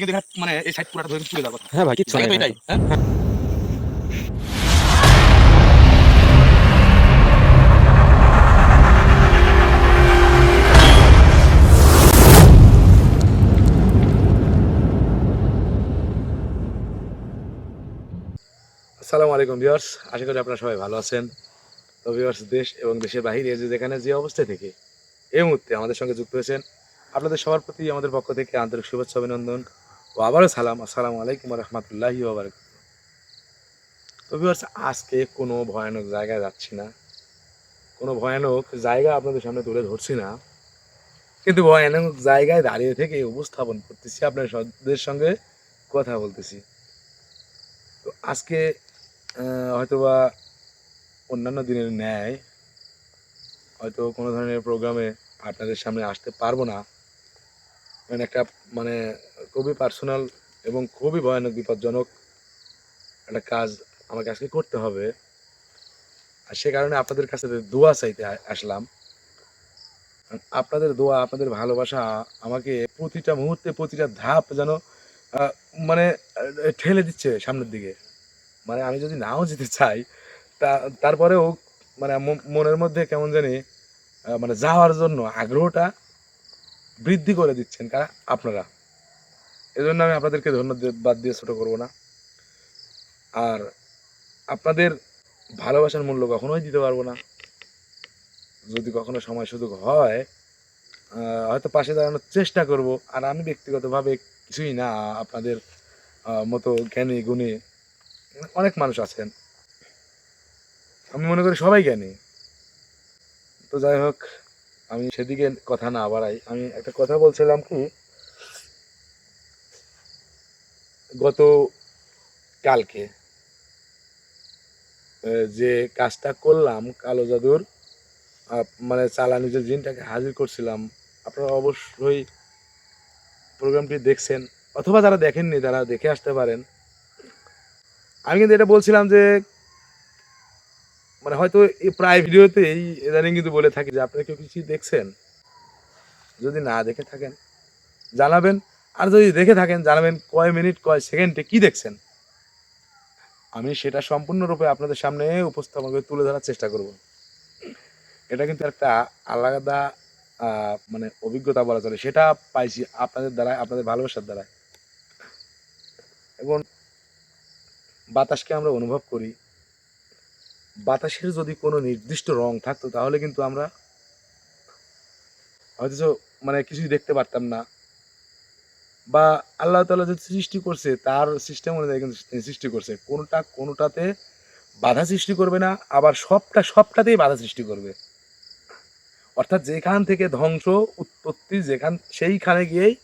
কিন্তু মানে এই সাইড পুরাটা ধরে তুলে কথা। হ্যাঁ ভাই এটাই হ্যাঁ? আসসালামু আলাইকুম ভিউয়ার্স আশা করি আপনারা সবাই ভালো আছেন। তো ভিউয়ার্স দেশ এবং দেশের বাহিরে যে যেখানে যে অবস্থায় থেকে এই মুহূর্তে আমাদের সঙ্গে যুক্ত হয়েছেন। আপনাদের সবার প্রতি আমাদের পক্ষ থেকে আন্তরিক শুভেচ্ছা অভিনন্দন। ও আবারও সালাম, আসসালামু আলাইকুম রহমতুল্লাহি ওবারক আজকে কোনো ভয়ানক জায়গায় যাচ্ছি না। কোনো ভয়ানক জায়গা আপনাদের সামনে তুলে ধরছি না। কিন্তু ভয়ানক জায়গায় দাঁড়িয়ে থেকে উপস্থাপন করতেছি আপনাদের সঙ্গে কথা বলতেছি। তো আজকে হয়তোবা অন্যান্য দিনের ন্যায়, হয়তো কোনো ধরনের প্রোগ্রামে আপনাদের সামনে আসতে পারব না। মানে একটা মানে খুবই পার্সোনাল এবং খুবই ভয়ানক, বিপজ্জনক একটা কাজ আমাকে আজকে করতে হবে। আর সে কারণে আপনাদের কাছে দোয়া চাইতে আসলাম, আপনাদের দোয়া, আপনাদের ভালোবাসা আমাকে প্রতিটা মুহূর্তে, প্রতিটা ধাপ যেন মানে ঠেলে দিচ্ছে সামনের দিকে। মানে আমি যদি নাও যেতে চাই, তা, তারপরেও মানে মনের মধ্যে কেমন জানি মানে যাওয়ার জন্য আগ্রহটা বৃদ্ধি করে দিচ্ছেন কারা আপনারা। এজন্য আমি আপনাদেরকে ধন্যবাদ দিয়ে ছোট করব না। আর আপনাদের ভালোবাসার মূল্য কখনোই দিতে পারব না। যদি কখনো সময় সুযোগ হয় হয়তো পাশে দাঁড়ানোর চেষ্টা করব। আর আমি ব্যক্তিগতভাবে কিছুই না, আপনাদের মতো জ্ঞানী, গুণী, অনেক মানুষ আছেন। আমি মনে করি সবাই জ্ঞানী। তো যাই হোক আমি সেদিকে কথা না বাড়াই। আমি একটা কথা বলছিলাম কি, গত কালকে যে কাজটা করলাম, কালো জাদুর মানে চালানি যে জিনটাকে হাজির করছিলাম, আপনারা অবশ্যই প্রোগ্রামটি দেখছেন, অথবা যারা দেখেননি, তারা দেখে আসতে পারেন। আমি কিন্তু এটা বলছিলাম যে মানে হয়তো এই প্রায় ভিডিওতেই ইদানিং কিন্তু বলে থাকি যে আপনারা কেউ কিছু দেখছেন? যদি না দেখে থাকেন, জানাবেন। আর যদি দেখে থাকেন, জানাবেন কয় মিনিট, কয় সেকেন্ডে কি দেখছেন? আমি সেটা সম্পূর্ণরূপে আপনাদের সামনে উপস্থাপন করে তুলে ধরার চেষ্টা করব। এটা কিন্তু একটা আলাদা মানে অভিজ্ঞতা বলা চলে। সেটা পাইছি আপনাদের দ্বারা আপনাদের ভালোবাসার দ্বারা এবং বাতাসকে আমরা অনুভব করি। বাতাসের যদি কোনো নির্দিষ্ট রং থাকতো, তাহলে কিন্তু আমরা হয়তো মানে কিছুই দেখতে পারতাম না। বা আল্লাহ তাআলা যে সৃষ্টি করছে, তার সিস্টেম অনুযায়ী কিন্তু সৃষ্টি করছে। কোনটা কোনোটাতে বাধা সৃষ্টি করবে না, আবার সবটা সবটাতেই বাধা সৃষ্টি করবে। অর্থাৎ যেখান থেকে ধ্বংস উৎপত্তি, যেখান সেইখানে গিয়েই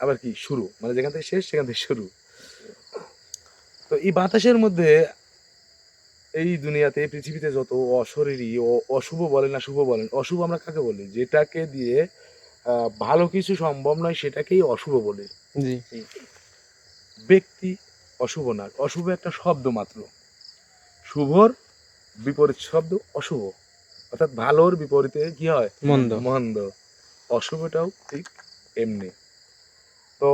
আবার কি? শুরু। মানে যেখান থেকে শেষ, সেখান থেকে শুরু। তো এই বাতাসের মধ্যে এই দুনিয়াতে পৃথিবীতে যত অশরীরী ও অশুভ বলেন না শুভ বলেন অশুভ আমরা কাকে বলি? যেটাকে দিয়ে ভালো কিছু সম্ভব নয় সেটাকেই অশুভ বলি। ব্যক্তি অশুভ না অশুভ একটা শব্দ মাত্র। শুভর বিপরীত শব্দ অশুভ। অর্থাৎ ভালোর বিপরীতে কি হয়? মন্দ। মন্দ। অশুভটাও ঠিক এমনি। তো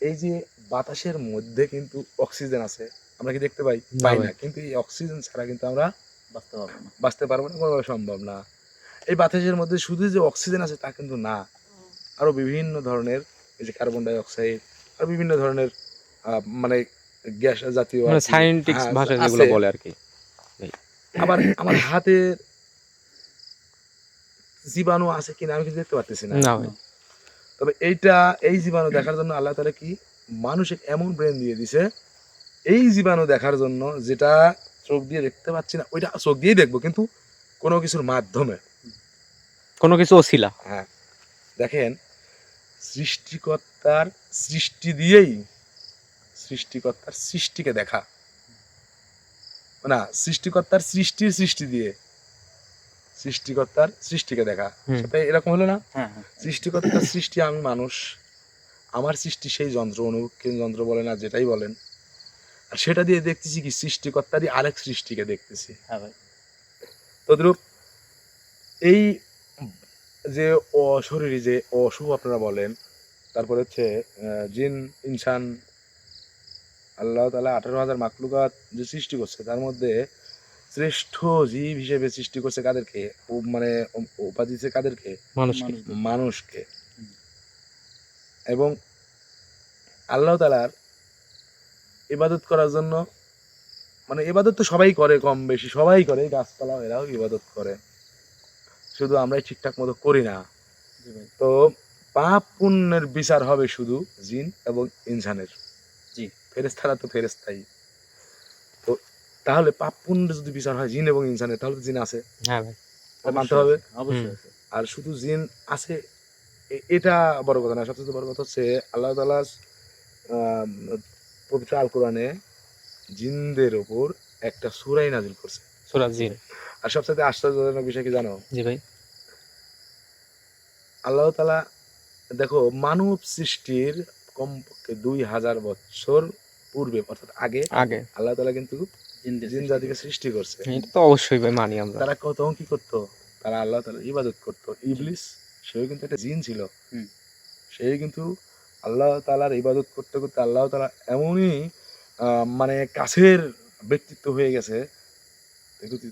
এই যে বাতাসের মধ্যে কিন্তু অক্সিজেন আছে আমরা কি দেখতে পাই? পাই না। কিন্তু এই অক্সিজেন ছাড়া কিন্তু আমরা বাঁচতে পারব না। বাঁচতে পারব না কোনোভাবে সম্ভব না। এই বাতাসের মধ্যে শুধু যে অক্সিজেন আছে তা কিন্তু না। আরও বিভিন্ন ধরনের এই যে কার্বন ডাই অক্সাইড আর বিভিন্ন ধরনের মানে গ্যাস জাতীয় আর মানে হ্যাঁ, ভাষা যেগুলো বলে আর কি। আবার আমার হাতের জীবাণু আছে কিনা আমি কিছু দেখতে পারতেছি না। না তবে এইটা এই জীবাণু দেখার জন্য আল্লাহ তালা কি মানুষের এমন ব্রেন দিয়ে দিছে এই জীবাণু দেখার জন্য যেটা চোখ দিয়ে দেখতে পাচ্ছি না ওইটা চোখ দিয়েই দেখব কিন্তু কোনো কিছুর মাধ্যমে। কোনো কিছু ওসিলা হ্যাঁ। দেখেন সৃষ্টিকর্তার সৃষ্টি দিয়েই সৃষ্টিকর্তার সৃষ্টিকে দেখা। না সৃষ্টিকর্তার সৃষ্টির সৃষ্টি দিয়ে সৃষ্টিকর্তার সৃষ্টিকে দেখা। সেটা এরকম হলো না? হ্যাঁ হ্যাঁ। সৃষ্টিকর্তার সৃষ্টি আমি মানুষ। আমার সৃষ্টি সেই যন্ত্র অনুকীন যন্ত্র বলে না যেটাই বলেন। আর সেটা দিয়ে দেখতেছি কি সৃষ্টিকর্তারই আরেক সৃষ্টিকে দেখতেছি। হ্যাঁ ভাই। তদ্রূপ এই যে অশরীরী যে অশুভ আপনারা বলেন তারপরে হচ্ছে জিন ইনসান আল্লাহ তালা আঠারো হাজার মাকলুকাত যে সৃষ্টি করছে তার মধ্যে শ্রেষ্ঠ জীব হিসেবে সৃষ্টি করছে কাদেরকে? মানে উপাধি দিচ্ছে কাদেরকে? মানুষকে। মানুষকে। এবং আল্লাহ তালার ইবাদত করার জন্য মানে ইবাদত তো সবাই করে কম বেশি সবাই করে গাছপালা এরাও ইবাদত করে। শুধু আমরাই ঠিকঠাক মতো করি না। তো পাপ পুণ্যের বিচার হবে শুধু জিন এবং ইনসানের। জি। ফেরেস্তারা তো ফেরেস্তাই তো তাহলে পাপ পুণ্যের যদি বিচার হয় জিন এবং ইনসানের তাহলে তো জিন আছে। হ্যাঁ ভাই। মানতে হবে। অবশ্যই আর শুধু জিন আছে এটা বড় কথা না সবচেয়ে বড় কথা হচ্ছে আল্লাহ তালা পবিত্র আল কোরআনে জিনদের ওপর একটা সুরাই নাজিল করছে। সুরাজ জিন। আর সবচেয়ে আশ্চর্যজনক বিষয় কি জানো? জি ভাই। আল্লাহ তালা দেখো মানব সৃষ্টির কমপক্ষে দুই হাজার বছর পূর্বে অর্থাৎ আগে আগে। আল্লাহ তালা কিন্তু জিনদের জিন সৃষ্টি জাতিকে করছে। সৃষ্টি করছে। এটা তো অবশ্যই ভাই মানি আমরা। তারা কত কি করতো? তারা আল্লাহ তালা ইবাদত করতো। ইবলিস সেও কিন্তু একটা জিন ছিল। হুম। সে কিন্তু আল্লাহ তালার ইবাদত করতে করতে আল্লাহ তালা এমনই মানে কাছের ব্যক্তিত্ব হয়ে গেছে।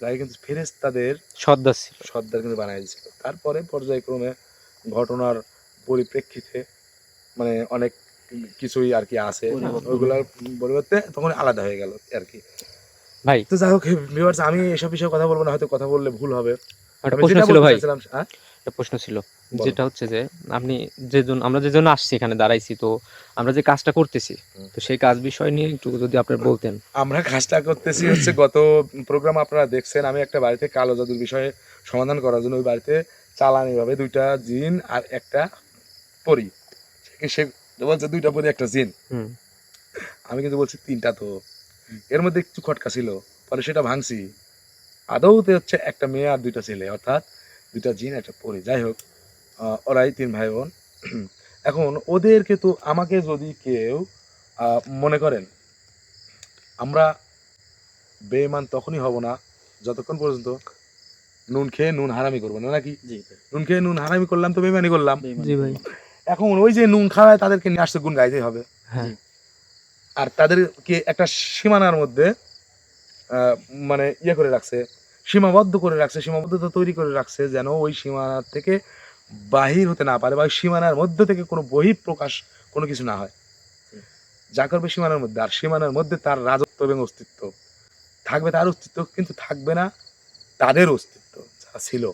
তাই কিন্তু ফেরেস তাদের সদ্দার ছিল। সর্দার কিন্তু বানাই দিয়েছিল। তারপরে পর্যায়ক্রমে ঘটনার পরিপ্রেক্ষিতে মানে অনেক কিছুই আর কি আছে। ওইগুলোর পরিবর্তে তখন আলাদা হয়ে গেল আর কি। ভাই। তো যাই হোক আমি এসব বিষয়ে কথা বলব না হয়তো কথা বললে ভুল হবে। একটা প্রশ্ন ছিল ভাই। হ্যাঁ? একটা প্রশ্ন ছিল। যেটা হচ্ছে যে আপনি যে জন আমরা যে জন্য আসছি এখানে দাঁড়াইছি তো আমরা যে কাজটা করতেছি তো সেই কাজ বিষয় নিয়ে একটু যদি আপনার বলতেন। আমরা কাজটা করতেছি হচ্ছে গত প্রোগ্রাম আপনারা দেখছেন আমি একটা বাড়িতে কালো জাদুর বিষয়ে সমাধান করার জন্য ওই বাড়িতে চালানি ভাবে দুইটা জিন আর একটা পরি। সে- বলছে দুইটা পরি একটা জিন। আমি কিন্তু বলছি তিনটা তো। এর মধ্যে একটু খটকা ছিল পরে সেটা ভাঙছি। আদৌতে হচ্ছে একটা মেয়ে আর দুইটা ছেলে অর্থাৎ দুইটা জিন একটা পরি। যাই হোক ওরাই তিন ভাই বোন। এখন ওদেরকে তো আমাকে যদি কেউ মনে করেন আমরা বেমান তখনই হব না যতক্ষণ পর্যন্ত নুন খেয়ে নুন হারামি করব না নাকি? নুন খেয়ে নুন হারামি করলাম তো বেমানি করলাম। জি ভাই। এখন ওই যে নুন খাওয়ায় তাদেরকে নিয়ে আসতে গুণ গাইতে হবে। হ্যাঁ। আর তাদেরকে একটা সীমানার মধ্যে আহ, মানে ইয়ে করে রাখছে সীমাবদ্ধ করে রাখছে সীমাবদ্ধতা তৈরি করে রাখছে যেন ওই সীমানার থেকে বাহির হতে না পারে বা সীমানার মধ্য থেকে কোনো বহিঃপ্রকাশ কোনো কিছু না হয়। যা করবে সীমানার মধ্যে। আর সীমানার মধ্যে তার রাজত্ব এবং অস্তিত্ব। থাকবে তার অস্তিত্ব কিন্তু থাকবে না তাদের অস্তিত্ব যা ছিল।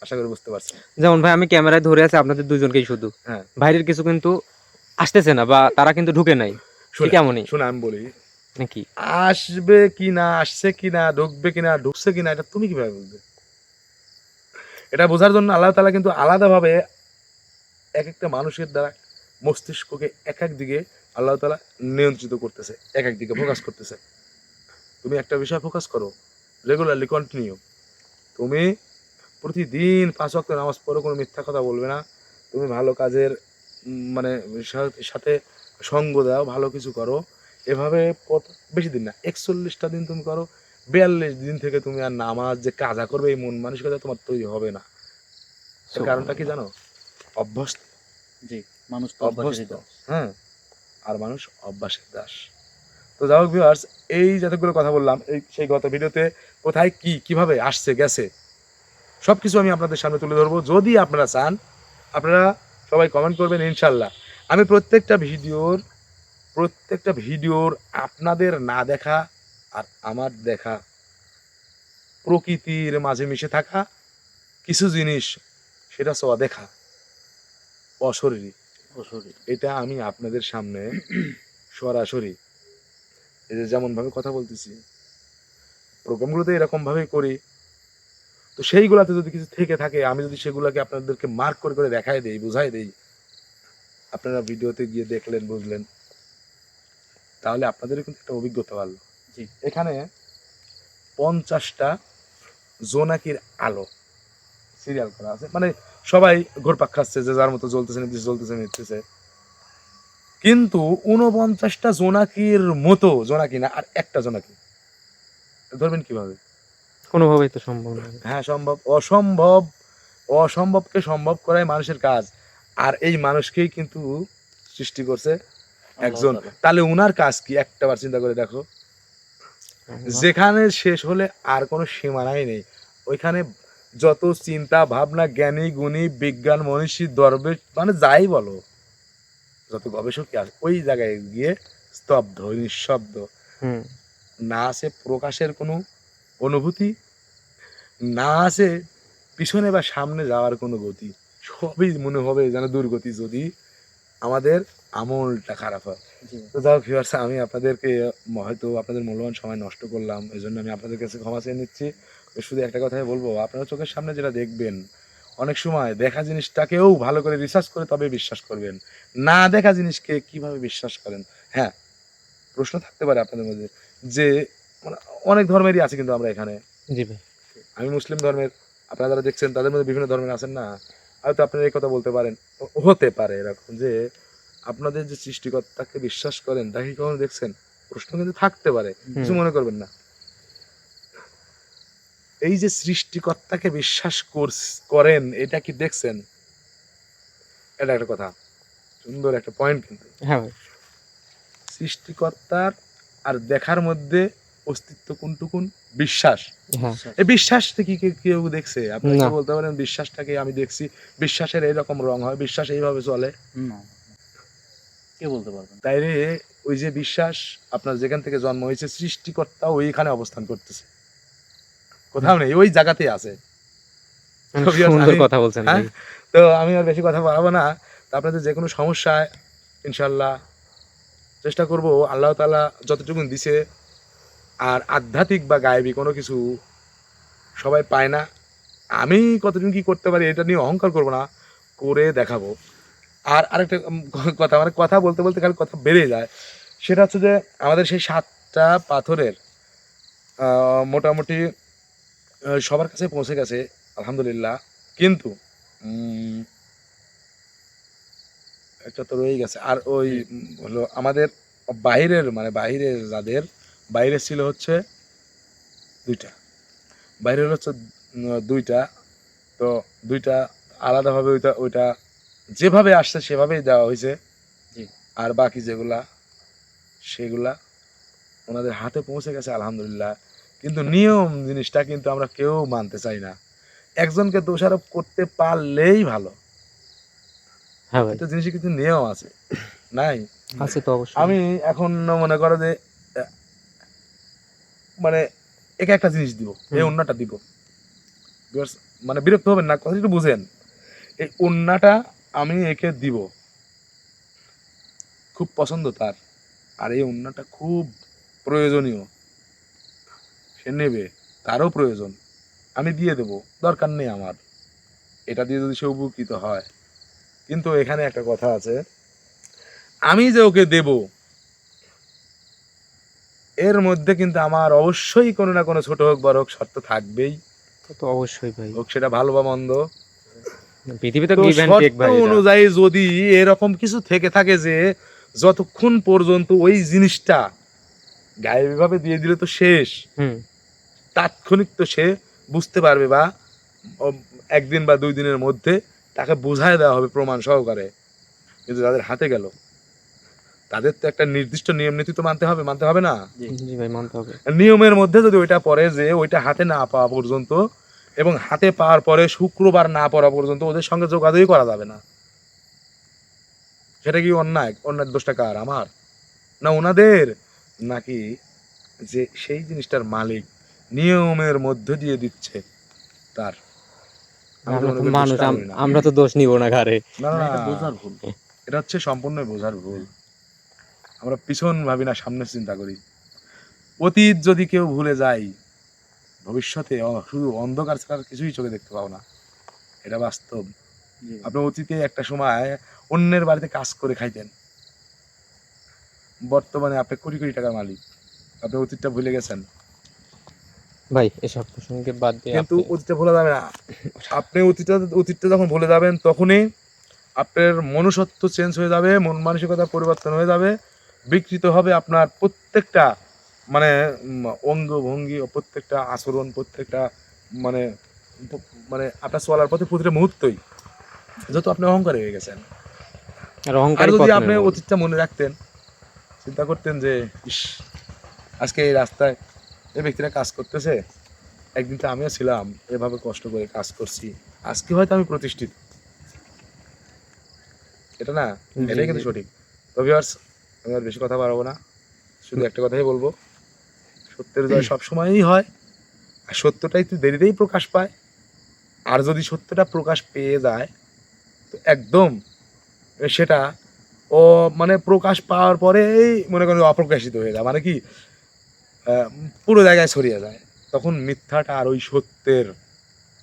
আশা করি বুঝতে পারছি যেমন ভাই আমি ক্যামেরায় ধরে আছি আপনাদের দুজনকেই শুধু। হ্যাঁ। বাইরের কিছু কিন্তু আসতেছে না বা তারা কিন্তু ঢুকে নাই। ঠিক শুনে- আমি বলি নাকি? আসবে কি না আসছে কি না ঢুকবে কি না ঢুকছে কি না এটা তুমি কীভাবে বুঝবে? এটা বোঝার জন্য আল্লাহ তালা কিন্তু আলাদাভাবে এক একটা মানুষের দ্বারা মস্তিষ্ককে এক এক দিকে আল্লাহ তালা নিয়ন্ত্রিত করতেছে এক এক দিকে ফোকাস করতেছে। তুমি একটা বিষয় ফোকাস করো রেগুলারলি কন্টিনিউ তুমি প্রতিদিন পাঁচ ওয়াক্ত নামাজ পড়ো, কোনো মিথ্যা কথা বলবে না। তুমি ভালো কাজের মানে সাথে সঙ্গ দাও, ভালো কিছু করো। এভাবে বেশি দিন না, একচল্লিশটা দিন তুমি করো বিয়াল্লিশ দিন থেকে তুমি আর নামাজ যে কাজা করবে এই মন মানসিকতা তোমার তৈরি হবে না। কারণটা কি জানো? অভ্যস্ত। জি মানুষ অভ্যস্ত হ্যাঁ। আর মানুষ অভ্যাসের দাস। তো যাই হোক ভিউয়ার্স এই যতগুলো কথা বললাম এই সেই গত ভিডিওতে কোথায় কি কীভাবে আসছে গেছে সব কিছু আমি আপনাদের সামনে তুলে ধরবো। যদি আপনারা চান আপনারা সবাই কমেন্ট করবেন ইনশাল্লাহ আমি প্রত্যেকটা ভিডিওর প্রত্যেকটা ভিডিওর আপনাদের না দেখা আর আমার দেখা প্রকৃতির মাঝে মিশে থাকা কিছু জিনিস সেটা সব দেখা অশরীরী। এটা আমি আপনাদের সামনে সরাসরি এই যে যেমন ভাবে কথা বলতেছি প্রোগ্রামগুলোতে এরকম ভাবে করি তো সেইগুলাতে যদি কিছু থেকে থাকে আমি যদি সেগুলোকে আপনাদেরকে মার্ক করে করে দেখাই দেই বুঝাই দেই আপনারা ভিডিওতে গিয়ে দেখলেন বুঝলেন তাহলে আপনাদের কিন্তু একটা অভিজ্ঞতা জি। এখানে পঞ্চাশটা জোনাকির আলো সিরিয়াল করা আছে। মানে সবাই ঘোরপাক খাচ্ছে যে যার মতো জ্বলতেছে নিতেছে জ্বলতেছে নিতেছে কিন্তু উনপঞ্চাশটা জোনাকির মতো জোনাকি না আর একটা জোনাকি। ধরবেন কীভাবে? কোনোভাবেই তো সম্ভব না। হ্যাঁ সম্ভব অসম্ভব অসম্ভবকে সম্ভব করাই মানুষের কাজ। আর এই মানুষকেই কিন্তু সৃষ্টি করছে একজন। তাহলে উনার কাজ কি? একটা বার চিন্তা করে দেখো। যেখানে শেষ হলে আর কোনো সীমানাই নেই। ওইখানে যত চিন্তা ভাবনা জ্ঞানী গুণী বিজ্ঞান মনীষী দরবেশ মানে যাই বলো যত গবেষকই আছে ওই জায়গায় গিয়ে স্তব্ধ নিঃশব্দ। হুম। না আছে প্রকাশের কোনো অনুভূতি না আছে পিছনে বা সামনে যাওয়ার কোনো গতি। সবই মনে হবে যেন দুর্গতি যদি আমাদের আমলটা খারাপ হয়। তো যাও ভিউয়ার্স আমি আপনাদেরকে হয়তো আপনাদের মূল্যবান সময় নষ্ট করলাম এই জন্য আমি আপনাদের কাছে ক্ষমা চেয়ে নিচ্ছি। শুধু একটা কথাই বলব আপনারা চোখের সামনে যেটা দেখবেন অনেক সময় দেখা জিনিসটাকেও ভালো করে রিসার্চ করে তবে বিশ্বাস করবেন। না দেখা জিনিসকে কীভাবে বিশ্বাস করেন? হ্যাঁ প্রশ্ন থাকতে পারে আপনাদের মধ্যে যে মানে অনেক ধর্মেরই আছে কিন্তু আমরা এখানে। জি আমি মুসলিম ধর্মের আপনারা যারা দেখছেন তাদের মধ্যে বিভিন্ন ধর্মের আছেন না? হয়তো আপনারা এই কথা বলতে পারেন। হতে পারে এরকম যে আপনাদের যে সৃষ্টিকর্তাকে বিশ্বাস করেন তাকে কখনো দেখছেন? প্রশ্ন কিন্তু থাকতে পারে কিছু মনে করবেন না। এই যে সৃষ্টিকর্তাকে বিশ্বাস করেন এটা কি দেখছেন? এটা একটা কথা। সুন্দর একটা পয়েন্ট কিন্তু। হ্যাঁ সৃষ্টিকর্তার আর দেখার মধ্যে অস্তিত্ব কোনটুকুন? বিশ্বাস। হ্যাঁ। এই বিশ্বাসটা কি কে- কেউ দেখছে? আপনি কি বলতে পারেন বিশ্বাসটাকে আমি দেখছি বিশ্বাসের এইরকম রং হয় বিশ্বাস এইভাবে চলে? কে বলতে পারবেন? তাই রে ওই যে বিশ্বাস আপনার যেখান থেকে জন্ম হয়েছে সৃষ্টিকর্তা ওইখানে অবস্থান করতেছে। কোথাও নেই ওই জায়গাতেই আছে। আমি- কথা বলছেন হ্যাঁ? তো আমি আর বেশি কথা বাড়াবো না। তো আপনাদের যে কোনো সমস্যায় ইনশাল্লাহ চেষ্টা করব। আল্লাহ তাআলা যতটুকু দিছে আর আধ্যাত্মিক বা গায়েবী কোনো কিছু সবাই পায় না। আমি কতটুকু কি করতে পারি এটা নিয়ে অহংকার করব না করে দেখাবো। আর আরেকটা কথা মানে কথা বলতে বলতে খালি কথা বেড়ে যায়। সেটা হচ্ছে যে আমাদের সেই সাতটা পাথরের মোটামুটি সবার কাছে পৌঁছে গেছে আলহামদুলিল্লাহ। কিন্তু একটা তো রয়ে গেছে। আর ওই হলো আমাদের বাইরের মানে বাইরের যাদের বাইরে ছিল হচ্ছে দুইটা। বাইরের হচ্ছে দুইটা। তো দুইটা আলাদাভাবে ওইটা ওইটা যেভাবে আসছে সেভাবেই দেওয়া হয়েছে। আর বাকি যেগুলা সেগুলা ওনাদের হাতে পৌঁছে গেছে আলহামদুলিল্লাহ। কিন্তু নিয়ম জিনিসটা কিন্তু আমরা কেউ মানতে চাই না। একজনকে দোষারোপ করতে পারলেই ভালো। হ্যাঁ একটা কিন্তু নিয়ম আছে। নাই? আছে তো অবশ্যই। আমি এখন মনে করো যে মানে একে একটা জিনিস দিব এই। অন্যটা দিব। মানে বিরক্ত হবেন না কথা একটু বুঝেন। এই অন্যটা আমি একে দিব। খুব পছন্দ তার। আর এই অন্যটা খুব প্রয়োজনীয়। সে নেবে তারও প্রয়োজন। আমি দিয়ে দেব দরকার নেই আমার। এটা দিয়ে যদি সে উপকৃত হয়। কিন্তু এখানে একটা কথা আছে। আমি যে ওকে দেব এর মধ্যে কিন্তু আমার অবশ্যই কোনো না কোনো ছোট হোক বড় হোক শর্ত থাকবেই। তো অবশ্যই ভাই। হোক সেটা ভালো বা মন্দ। পৃথিবীতে তো গিভ এন্ড টেক ভাই অনুযায়ী যদি এরকম কিছু থেকে থাকে যে যতক্ষণ পর্যন্ত ওই জিনিসটা গায়েবীভাবে দিয়ে দিলে তো শেষ। তাৎক্ষণিক তো সে বুঝতে পারবে বা একদিন বা দুই দিনের মধ্যে তাকে বোঝায় দেওয়া হবে প্রমাণ সহকারে। কিন্তু যাদের হাতে গেল তাদের তো একটা নির্দিষ্ট নিয়ম নীতি তো মানতে হবে মানতে হবে না? জি। জি ভাই মানতে হবে। নিয়মের মধ্যে যদি ওইটা পড়ে যে ওইটা হাতে না পাওয়া পর্যন্ত এবং হাতে পাওয়ার পরে শুক্রবার না পড়া পর্যন্ত ওদের সঙ্গে যোগাযোগই করা যাবে না। সেটা কি অন্যায়? অন্যায় দোষটা কার? আমার? না ওনাদের? নাকি যে সেই জিনিসটার মালিক নিয়মের মধ্যে দিয়ে দিচ্ছে তার? আমরা তো মানুষ। আমরা তো দোষ নিব না ঘাড়ে। না না না, এটা না, বোঝার ভুল। এটা হচ্ছে সম্পূর্ণ বোঝার ভুল। আমরা পিছন ভাবি না সামনে চিন্তা করি। অতীত যদি কেউ ভুলে যায় ভবিষ্যতে শুধু অন্ধকার ছাড়া কিছুই চোখে দেখতে পাও না। এটা বাস্তব। আপনি অতীতে একটা সময় অন্যের বাড়িতে কাজ করে খাইতেন। বর্তমানে আপনি কোটি কোটি টাকার মালিক। আপনি অতীতটা ভুলে গেছেন। ভাই এসব প্রসঙ্গে বাদ দিয়ে কিন্তু অতীতটা ভোলা যাবে না। আপনি অতীতটা অতীতটা যখন ভুলে যাবেন তখনই আপনার মনুষ্যত্ব চেঞ্জ হয়ে যাবে মন মানসিকতা পরিবর্তন হয়ে যাবে। বিকৃত হবে আপনার প্রত্যেকটা মানে অঙ্গভঙ্গি প্রত্যেকটা আচরণ প্রত্যেকটা মানে মানে আপনার চলার পথে প্রতিটা মুহূর্তই। যত আপনি অহংকারী হয়ে গেছেন। আর আর যদি আপনি অতীতটা মনে রাখতেন চিন্তা করতেন যে ইস আজকে এই রাস্তায় এই ব্যক্তিরা কাজ করতেছে একদিন তো আমিও ছিলাম এভাবে কষ্ট করে কাজ করছি আজকে হয়তো আমি প্রতিষ্ঠিত। এটা না? এটাই কিন্তু সঠিক। তো ভিউয়ার্স আমি আর বেশি কথা বাড়াবো না। শুধু একটা কথাই বলব সত্যের জয় সবসময়ই হয়। আর সত্যটাই তো দেরিতেই প্রকাশ পায়। আর যদি সত্যটা প্রকাশ পেয়ে যায় তো একদম সেটা ও মানে প্রকাশ পাওয়ার পরেই মনে করেন অপ্রকাশিত হয়ে যায়। মানে কি পুরো জায়গায় ছড়িয়ে যায়। তখন মিথ্যাটা আর ওই সত্যের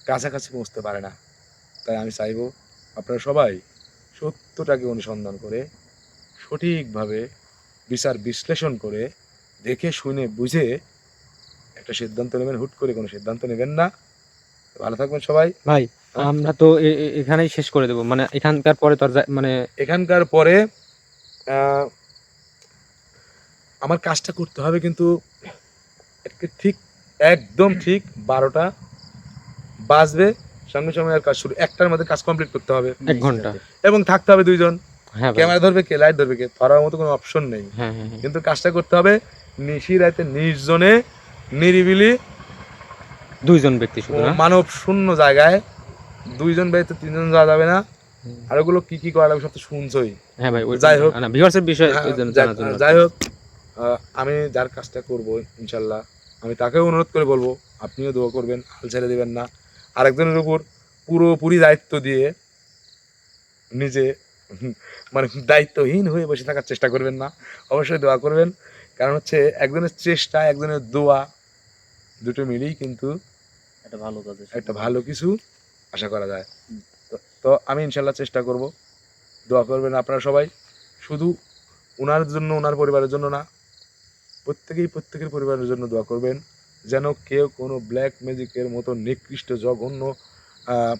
কাছাকাছি পৌঁছতে পারে না। তাই আমি চাইব আপনারা সবাই সত্যটাকে অনুসন্ধান করে সঠিকভাবে বিচার বিশ্লেষণ করে দেখে শুনে বুঝে একটা সিদ্ধান্ত নেবেন হুট করে কোনো সিদ্ধান্ত নেবেন না। ভালো থাকবেন সবাই। ভাই আমরা তো এখানেই শেষ করে দেবো। মানে এখানকার পরে তো মানে এখানকার পরে আমার কাজটা করতে হবে কিন্তু ঠিক একদম ঠিক বারোটা বাজবে। সঙ্গে সঙ্গে আর কাজ শুরু একটার মধ্যে কাজ কমপ্লিট করতে হবে। এক ঘণ্টা। এবং থাকতে হবে দুইজন। হ্যাঁ ক্যামেরা ধরবে কে লাইট ধরবে কে ধরার মতো কোনো অপশন নেই। হ্যাঁ হ্যাঁ। কিন্তু কাজটা করতে হবে নিশি রাতে নির্জনে নিরিবিলি দুইজন ব্যক্তি শুধু মানব শূন্য জায়গায়। দুইজন ব্যতীত তিনজন যাওয়া যাবে না। আর ওগুলো কি কি করা লাগবে সব তো শুনছই। হ্যাঁ ভাই যাই হোক। ভিউয়ার্সের বিষয় হ্যাঁ, যাই হোক আমি যার কাজটা করব ইনশাল্লাহ। আমি তাকেও অনুরোধ করে বলব আপনিও দোয়া করবেন হাল ছেড়ে দেবেন না। আরেকজনের উপর পুরোপুরি দায়িত্ব দিয়ে নিজে মানে দায়িত্বহীন হয়ে বসে থাকার চেষ্টা করবেন না। অবশ্যই দোয়া করবেন। কারণ হচ্ছে একজনের চেষ্টা একজনের দোয়া দুটো মিলেই কিন্তু একটা ভালো কাজে একটা ভালো কিছু আশা করা যায়। তো- আমি ইনশাল্লাহ চেষ্টা করব। দোয়া করবেন আপনারা সবাই। শুধু ওনার জন্য ওনার পরিবারের জন্য না প্রত্যেকেই প্রত্যেকের পরিবারের জন্য দোয়া করবেন। যেন কেউ কোনো ব্ল্যাক ম্যাজিকের মতো নিকৃষ্ট জঘন্য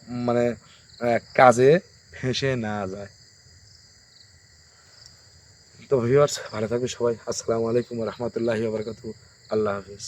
মানে কাজে ফেঁসে না যায়। তো ভিউয়ার্স ভালো থাকবে সবাই। আসসালামু আলাইকুম রহমতুল্লাহি বারকাতু আল্লাহ হাফিজ।